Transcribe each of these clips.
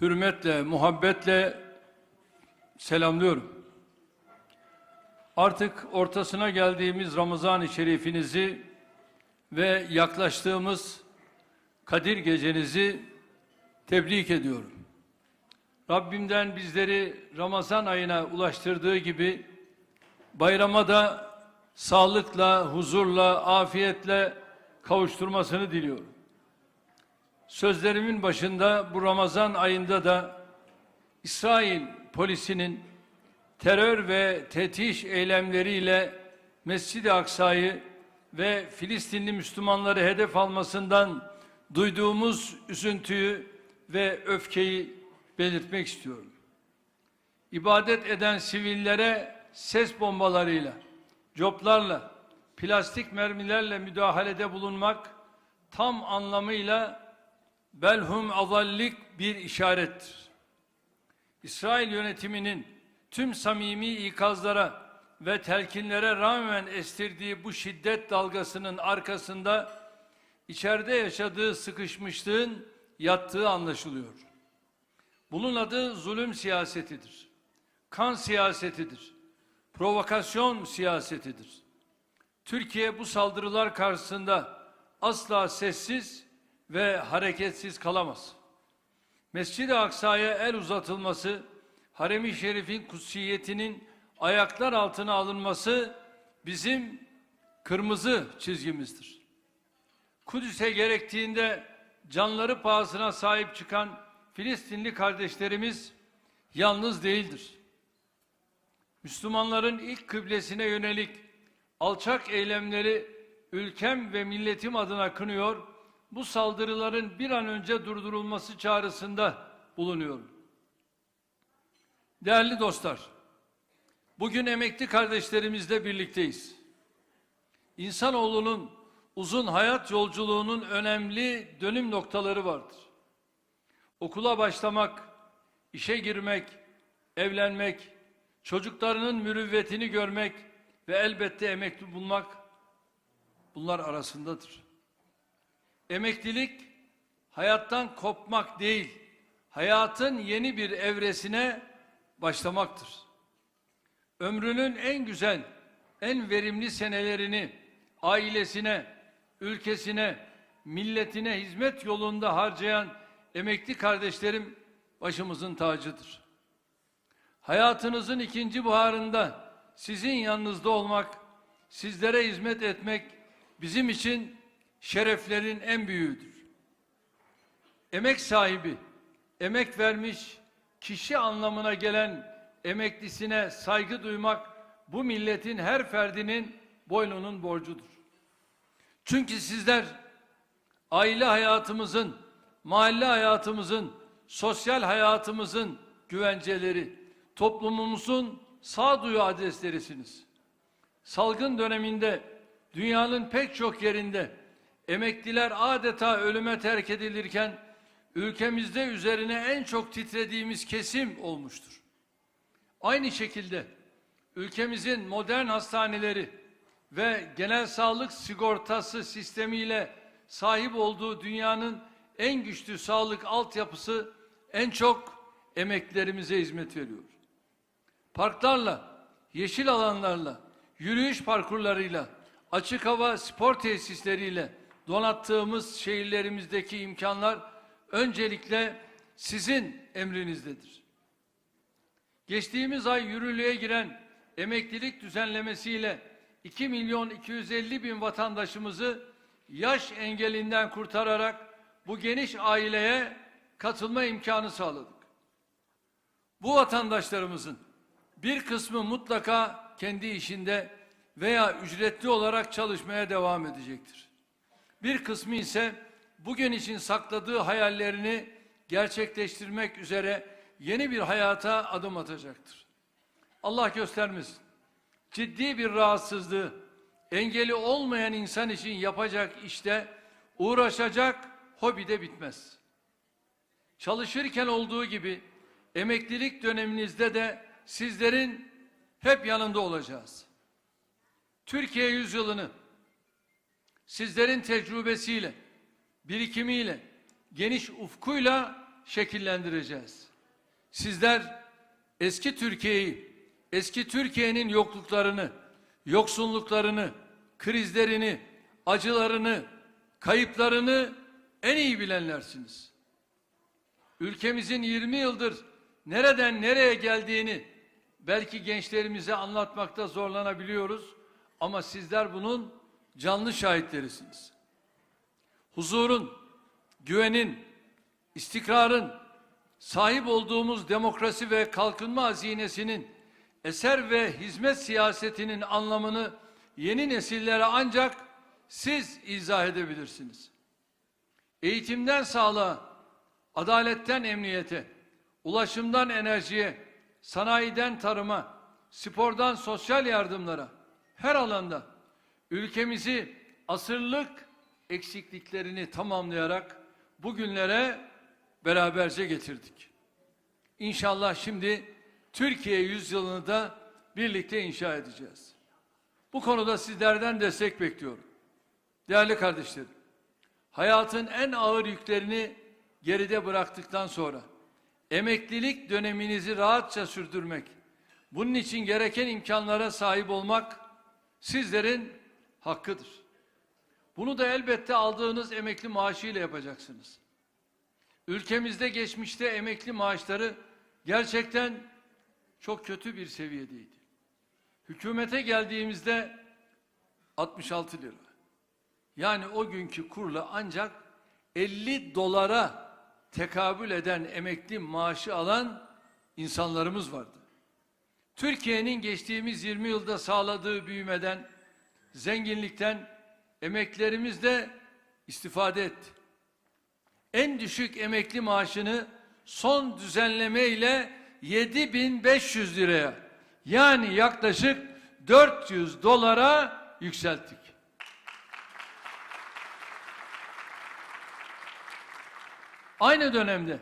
Hürmetle, muhabbetle selamlıyorum. Artık ortasına geldiğimiz Ramazan-ı Şerifinizi ve yaklaştığımız Kadir Gecenizi tebrik ediyorum. Rabbimden bizleri Ramazan ayına ulaştırdığı gibi bayrama da sağlıkla, huzurla, afiyetle kavuşturmasını diliyorum. Sözlerimin başında bu Ramazan ayında da İsrail polisinin terör ve tetiş eylemleriyle Mescid-i Aksa'yı ve Filistinli Müslümanları hedef almasından duyduğumuz üzüntüyü ve öfkeyi belirtmek istiyorum. İbadet eden sivillere ses bombalarıyla, coplarla, plastik mermilerle müdahalede bulunmak tam anlamıyla belhum azallik bir işarettir. İsrail yönetiminin tüm samimi ikazlara ve telkinlere rağmen estirdiği bu şiddet dalgasının arkasında içeride yaşadığı sıkışmışlığın yattığı anlaşılıyor. Bunun adı zulüm siyasetidir. Kan siyasetidir. Provokasyon siyasetidir. Türkiye bu saldırılar karşısında asla sessiz ve hareketsiz kalamaz. Mescid-i Aksa'ya el uzatılması, Harem-i Şerif'in kutsiyetinin ayaklar altına alınması bizim kırmızı çizgimizdir. Kudüs'e gerektiğinde canları pahasına sahip çıkan Filistinli kardeşlerimiz yalnız değildir. Müslümanların ilk kıblesine yönelik alçak eylemleri ülkem ve milletim adına kınıyor, bu saldırıların bir an önce durdurulması çağrısında bulunuyorum. Değerli dostlar, bugün emekli kardeşlerimizle birlikteyiz. İnsanoğlunun uzun hayat yolculuğunun önemli dönüm noktaları vardır. Okula başlamak, işe girmek, evlenmek, çocuklarının mürüvvetini görmek ve elbette emekli bulmak bunlar arasındadır. Emeklilik hayattan kopmak değil, hayatın yeni bir evresine başlamaktır. Ömrünün en güzel, en verimli senelerini ailesine, ülkesine, milletine hizmet yolunda harcayan emekli kardeşlerim başımızın tacıdır. Hayatınızın ikinci buharında sizin yanınızda olmak, sizlere hizmet etmek bizim için şereflerin en büyüğüdür. Emek sahibi, emek vermiş kişi anlamına gelen emeklisine saygı duymak bu milletin her ferdinin boynunun borcudur. Çünkü sizler aile hayatımızın, mahalle hayatımızın, sosyal hayatımızın güvenceleri, toplumumuzun sağduyu adreslerisiniz. Salgın döneminde dünyanın pek çok yerinde emekliler adeta ölüme terk edilirken ülkemizde üzerine en çok titrediğimiz kesim olmuştur. Aynı şekilde ülkemizin modern hastaneleri ve genel sağlık sigortası sistemiyle sahip olduğu dünyanın en güçlü sağlık altyapısı en çok emeklilerimize hizmet veriyor. Parklarla, yeşil alanlarla, yürüyüş parkurlarıyla, açık hava spor tesisleriyle donattığımız şehirlerimizdeki imkanlar öncelikle sizin emrinizdedir. Geçtiğimiz ay yürürlüğe giren emeklilik düzenlemesiyle 2 milyon 250 bin vatandaşımızı yaş engelinden kurtararak bu geniş aileye katılma imkanı sağladık. Bu vatandaşlarımızın bir kısmı mutlaka kendi işinde veya ücretli olarak çalışmaya devam edecektir. Bir kısmı ise bugün için sakladığı hayallerini gerçekleştirmek üzere yeni bir hayata adım atacaktır. Allah göstermesin. Ciddi bir rahatsızlığı, engeli olmayan insan için yapacak işte uğraşacak hobi de bitmez. Çalışırken olduğu gibi emeklilik döneminizde de sizlerin hep yanında olacağız. Türkiye yüzyılını sizlerin tecrübesiyle, birikimiyle, geniş ufkuyla şekillendireceğiz. Sizler eski Türkiye'yi, eski Türkiye'nin yokluklarını, yoksunluklarını, krizlerini, acılarını, kayıplarını en iyi bilenlersiniz. Ülkemizin 20 yıldır nereden nereye geldiğini belki gençlerimize anlatmakta zorlanabiliyoruz ama sizler bunun canlı şahitlerisiniz. Huzurun, güvenin, istikrarın, sahip olduğumuz demokrasi ve kalkınma hazinesinin eser ve hizmet siyasetinin anlamını yeni nesillere ancak siz izah edebilirsiniz. Eğitimden sağlığa, adaletten emniyete, ulaşımdan enerjiye, sanayiden tarıma, spordan sosyal yardımlara, her alanda ülkemizi asırlık eksikliklerini tamamlayarak bugünlere beraberce getirdik. İnşallah şimdi Türkiye yüzyılını da birlikte inşa edeceğiz. Bu konuda sizlerden destek bekliyorum. Değerli kardeşlerim, hayatın en ağır yüklerini geride bıraktıktan sonra emeklilik döneminizi rahatça sürdürmek, bunun için gereken imkanlara sahip olmak sizlerin hakkıdır. Bunu da elbette aldığınız emekli maaşıyla yapacaksınız. Ülkemizde geçmişte emekli maaşları gerçekten çok kötü bir seviyedeydi. Hükümete geldiğimizde 66 lira. Yani o günkü kurla ancak 50 dolara tekabül eden emekli maaşı alan insanlarımız vardı. Türkiye'nin geçtiğimiz 20 yılda sağladığı büyümeden, zenginlikten emeklerimiz de istifade etti. En düşük emekli maaşını son düzenleme ile 7500 liraya yani yaklaşık 400 dolara yükselttik. Aynı dönemde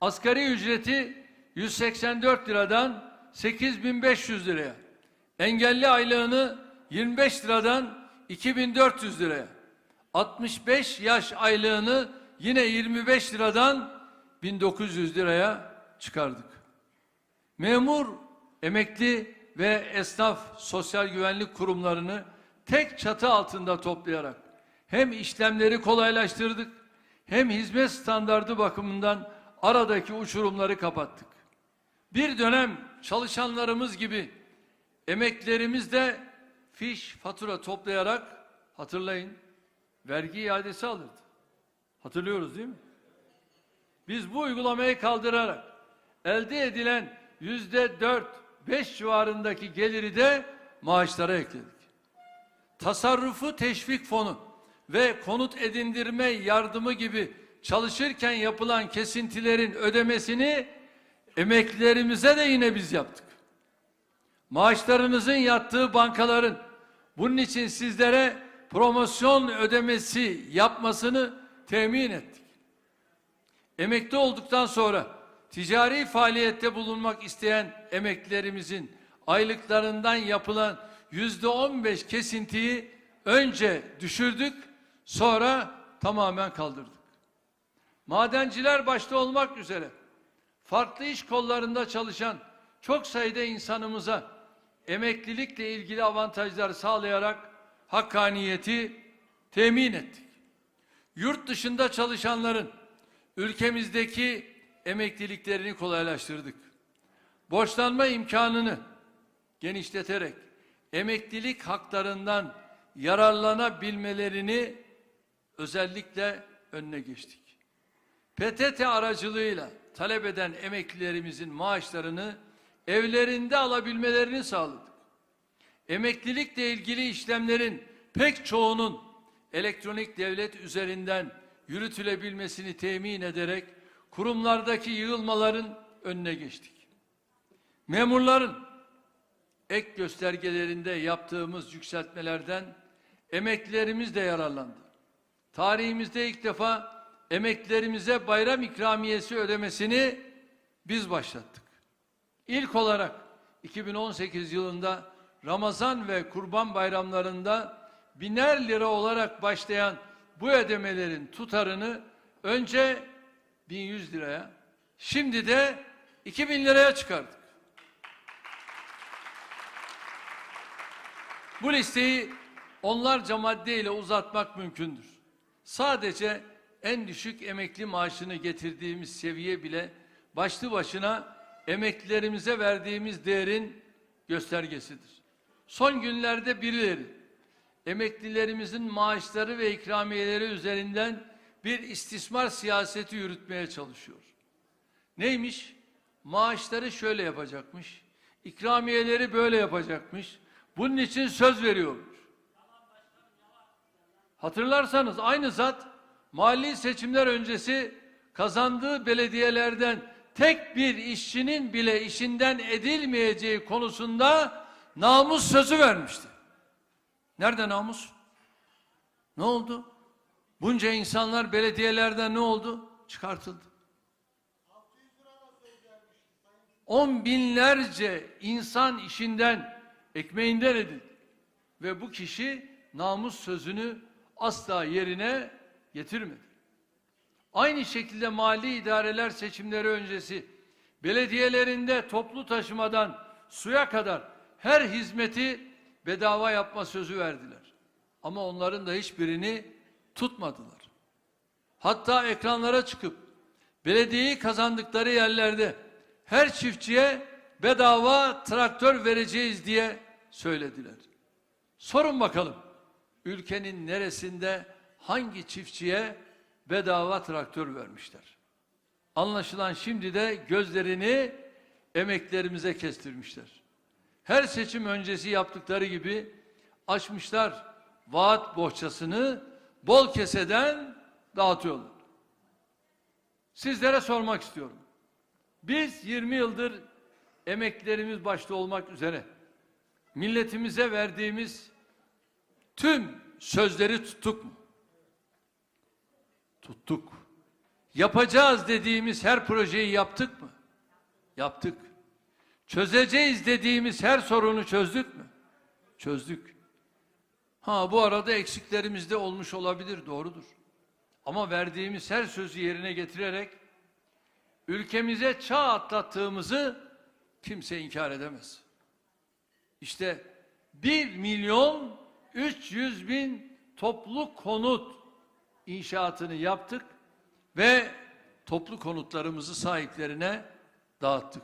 asgari ücreti 184 liradan 8500 liraya, engelli aylığını 25 liradan 2400 liraya, 65 yaş aylığını yine 25 liradan 1900 liraya çıkardık. Memur, emekli ve esnaf sosyal güvenlik kurumlarını tek çatı altında toplayarak hem işlemleri kolaylaştırdık hem hizmet standardı bakımından aradaki uçurumları kapattık. Bir dönem çalışanlarımız gibi emeklerimiz de fiş, fatura toplayarak hatırlayın vergi iadesi alırdı. Hatırlıyoruz değil mi? Biz bu uygulamayı kaldırarak elde edilen yüzde dört, beş civarındaki geliri de maaşlara ekledik. Tasarrufu teşvik fonu ve konut edindirme yardımı gibi çalışırken yapılan kesintilerin ödemesini emeklilerimize de yine biz yaptık. Maaşlarınızın yattığı bankaların bunun için sizlere promosyon ödemesi yapmasını temin ettik. Emekli olduktan sonra ticari faaliyette bulunmak isteyen emeklilerimizin aylıklarından yapılan yüzde on beş kesintiyi önce düşürdük, sonra tamamen kaldırdık. Madenciler başta olmak üzere farklı iş kollarında çalışan çok sayıda insanımıza emeklilikle ilgili avantajlar sağlayarak hakkaniyeti temin ettik. Yurt dışında çalışanların ülkemizdeki emekliliklerini kolaylaştırdık. Borçlanma imkanını genişleterek emeklilik haklarından yararlanabilmelerini özellikle önüne geçtik. PTT aracılığıyla talep eden emeklilerimizin maaşlarını evlerinde alabilmelerini sağladık. Emeklilikle ilgili işlemlerin pek çoğunun elektronik devlet üzerinden yürütülebilmesini temin ederek kurumlardaki yığılmaların önüne geçtik. Memurların ek göstergelerinde yaptığımız yükseltmelerden emeklilerimiz de yararlandı. Tarihimizde ilk defa emeklilerimize bayram ikramiyesi ödemesini biz başlattık. İlk olarak 2018 yılında Ramazan ve Kurban bayramlarında biner lira olarak başlayan bu ödemelerin tutarını önce 1100 liraya Şimdi de 2000 liraya çıkardık. Bu listeyi onlarca maddeyle uzatmak mümkündür. Sadece en düşük emekli maaşını getirdiğimiz seviye bile başlı başına emeklilerimize verdiğimiz değerin göstergesidir. Son günlerde birileri emeklilerimizin maaşları ve ikramiyeleri üzerinden bir istismar siyaseti yürütmeye çalışıyor. Neymiş? Maaşları şöyle yapacakmış. İkramiyeleri böyle yapacakmış. Bunun için söz veriyormuş. Hatırlarsanız aynı zat mali seçimler öncesi kazandığı belediyelerden tek bir işçinin bile işinden edilmeyeceği konusunda namus sözü vermişti. Nerede namus? Ne oldu? Bunca insanlar belediyelerden ne oldu? Çıkartıldı. On binlerce insan işinden, ekmeğinden edildi. Ve bu kişi namus sözünü asla yerine getirmedi. Aynı şekilde mali idareler seçimleri öncesi belediyelerinde toplu taşımadan suya kadar her hizmeti bedava yapma sözü verdiler. Ama onların da hiçbirini tutmadılar. Hatta ekranlara çıkıp belediyeyi kazandıkları yerlerde her çiftçiye bedava traktör vereceğiz diye söylediler. Sorun bakalım ülkenin neresinde hangi çiftçiye bedava traktör vermişler? Anlaşılan şimdi de gözlerini emeklerimize kestirmişler. Her seçim öncesi yaptıkları gibi açmışlar vaat bohçasını bol keseden dağıtıyorlar. Sizlere sormak istiyorum. Biz 20 yıldır emeklerimiz başta olmak üzere milletimize verdiğimiz tüm sözleri tuttuk mu? Tuttuk. Yapacağız dediğimiz her projeyi yaptık mı? Yaptık. Çözeceğiz dediğimiz her sorunu çözdük mü? Çözdük. Ha bu arada eksiklerimiz de olmuş olabilir, doğrudur. Ama verdiğimiz her sözü yerine getirerek ülkemize çağ atlattığımızı kimse inkar edemez. İşte 1 milyon 300 bin toplu konut inşaatını yaptık ve toplu konutlarımızı sahiplerine dağıttık.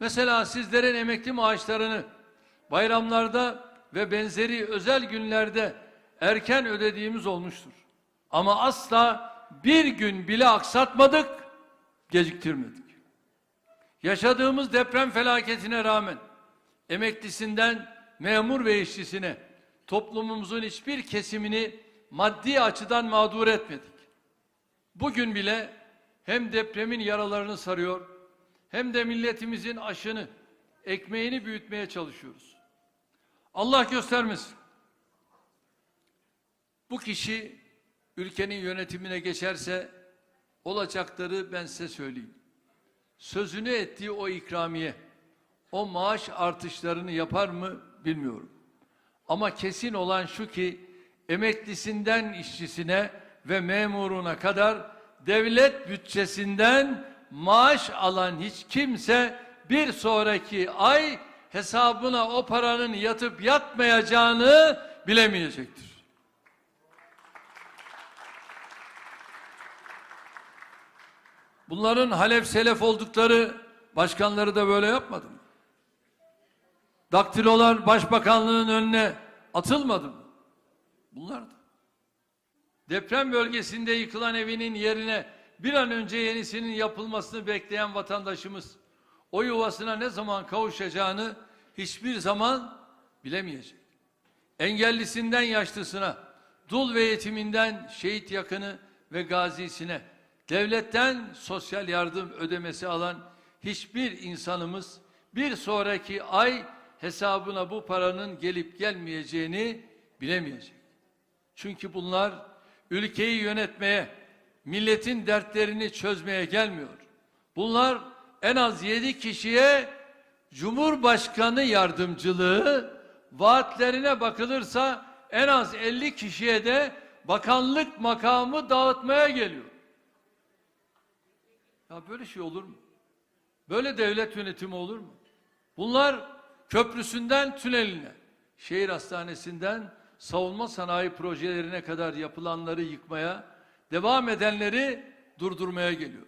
Mesela sizlerin emekli maaşlarını bayramlarda ve benzeri özel günlerde erken ödediğimiz olmuştur. Ama asla bir gün bile aksatmadık, geciktirmedik. Yaşadığımız deprem felaketine rağmen emeklisinden memur ve işçisine toplumumuzun hiçbir kesimini maddi açıdan mağdur etmedik. Bugün bile hem depremin yaralarını sarıyor hem de milletimizin aşını, ekmeğini büyütmeye çalışıyoruz. Allah göstermesin. Bu kişi ülkenin yönetimine geçerse olacakları ben size söyleyeyim. Sözünü ettiği o ikramiye, o maaş artışlarını yapar mı bilmiyorum. Ama kesin olan şu ki emeklisinden işçisine ve memuruna kadar devlet bütçesinden maaş alan hiç kimse bir sonraki ay hesabına o paranın yatıp yatmayacağını bilemeyecektir. Bunların halef selef oldukları başkanları da böyle yapmadı mı? Daktilolar başbakanlığın önüne atılmadı mı? Bunlar da. Deprem bölgesinde yıkılan evinin yerine bir an önce yenisinin yapılmasını bekleyen vatandaşımız o yuvasına ne zaman kavuşacağını hiçbir zaman bilemeyecek. Engellisinden yaşlısına, dul ve yetiminden şehit yakını ve gazisine, devletten sosyal yardım ödemesi alan hiçbir insanımız bir sonraki ay hesabına bu paranın gelip gelmeyeceğini bilemeyecek. Çünkü bunlar ülkeyi yönetmeye, milletin dertlerini çözmeye gelmiyor. Bunlar en az yedi kişiye Cumhurbaşkanı yardımcılığı vaatlerine bakılırsa en az 50 kişiye de bakanlık makamı dağıtmaya geliyor. Ya böyle şey olur mu? Böyle devlet yönetimi olur mu? Bunlar köprüsünden tüneline, şehir hastanesinden savunma sanayi projelerine kadar yapılanları yıkmaya, devam edenleri durdurmaya geliyor.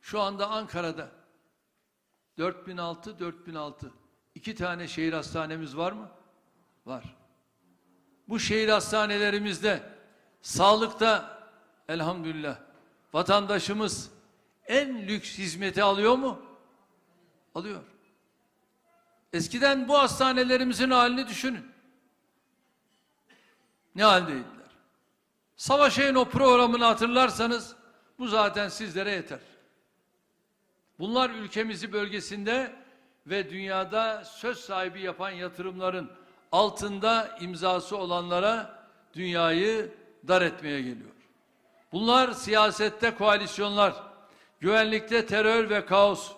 Şu anda Ankara'da 4006 4006 iki tane şehir hastanemiz var mı? Var. Bu şehir hastanelerimizde sağlıkta elhamdülillah vatandaşımız en lüks hizmeti alıyor mu? Alıyor. Eskiden bu hastanelerimizin halini düşünün. Ne haldeydiler? Savaşayın o programını hatırlarsanız bu zaten sizlere yeter. Bunlar ülkemizi bölgesinde ve dünyada söz sahibi yapan yatırımların altında imzası olanlara dünyayı dar etmeye geliyor. Bunlar siyasette koalisyonlar, güvenlikte terör ve kaos,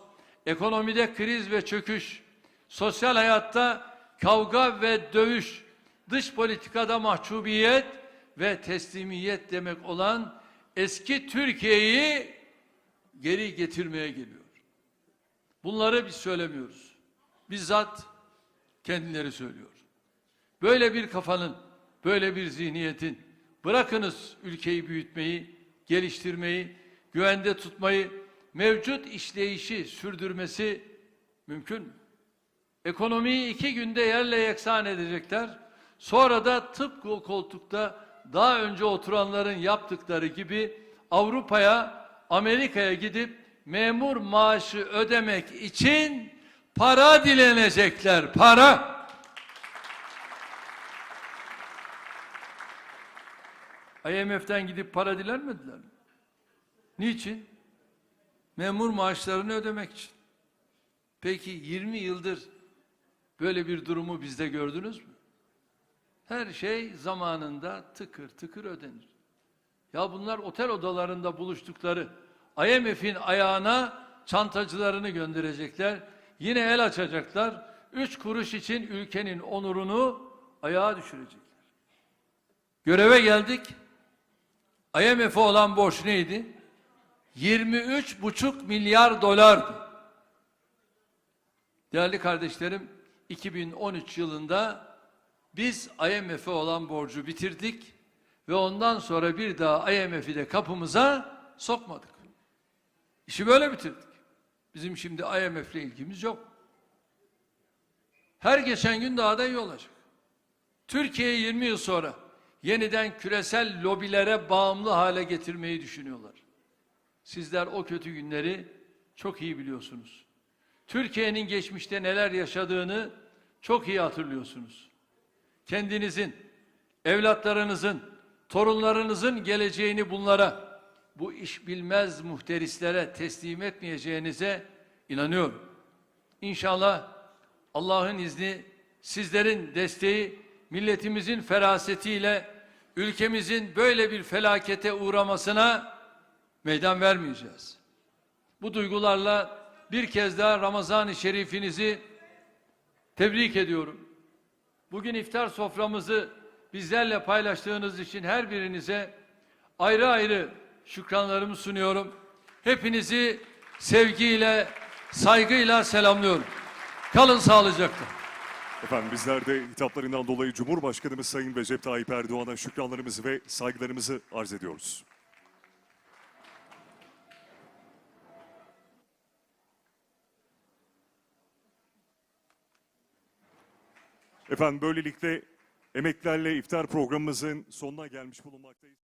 ekonomide kriz ve çöküş, sosyal hayatta kavga ve dövüş, dış politikada mahcubiyet ve teslimiyet demek olan eski Türkiye'yi geri getirmeye geliyor. Bunları biz söylemiyoruz. Bizzat kendileri söylüyor. Böyle bir kafanın, böyle bir zihniyetin bırakınız ülkeyi büyütmeyi, geliştirmeyi, güvende tutmayı, mevcut işleyişi sürdürmesi mümkün mü? Ekonomiyi iki günde yerle yeksan edecekler. Sonra da tıpkı o koltukta daha önce oturanların yaptıkları gibi Avrupa'ya, Amerika'ya gidip memur maaşı ödemek için para dilenecekler. Para. IMF'den gidip para dilenmediler mi? Niçin? Memur maaşlarını ödemek için. Peki 20 yıldır böyle bir durumu bizde gördünüz mü? Her şey zamanında tıkır tıkır ödenir. Ya bunlar otel odalarında buluştukları IMF'in ayağına çantacılarını gönderecekler. Yine el açacaklar. Üç kuruş için ülkenin onurunu ayağa düşürecekler. Göreve geldik. IMF'e olan borç neydi? 23,5 milyar dolardı. Değerli kardeşlerim, 2013 yılında biz IMF'e olan borcu bitirdik ve ondan sonra bir daha IMF'i de kapımıza sokmadık. İşi böyle bitirdik. Bizim şimdi IMF'le ilgimiz yok. Her geçen gün daha da iyi olacak. Türkiye 20 yıl sonra yeniden küresel lobilere bağımlı hale getirmeyi düşünüyorlar. Sizler o kötü günleri çok iyi biliyorsunuz. Türkiye'nin geçmişte neler yaşadığını çok iyi hatırlıyorsunuz. Kendinizin, evlatlarınızın, torunlarınızın geleceğini bunlara, bu iş bilmez muhterislere teslim etmeyeceğinize inanıyorum. İnşallah Allah'ın izni, sizlerin desteği, milletimizin ferasetiyle ülkemizin böyle bir felakete uğramasına meydan vermeyeceğiz. Bu duygularla bir kez daha Ramazan-ı Şerifinizi tebrik ediyorum. Bugün iftar soframızı bizlerle paylaştığınız için her birinize ayrı ayrı şükranlarımı sunuyorum. Hepinizi sevgiyle, saygıyla selamlıyorum. Kalın sağlıcakla. Efendim bizler de hitaplarından dolayı Cumhurbaşkanımız Sayın Recep Tayyip Erdoğan'a şükranlarımızı ve saygılarımızı arz ediyoruz. Efendim böylelikle emeklerle iftar programımızın sonuna gelmiş bulunmaktayız.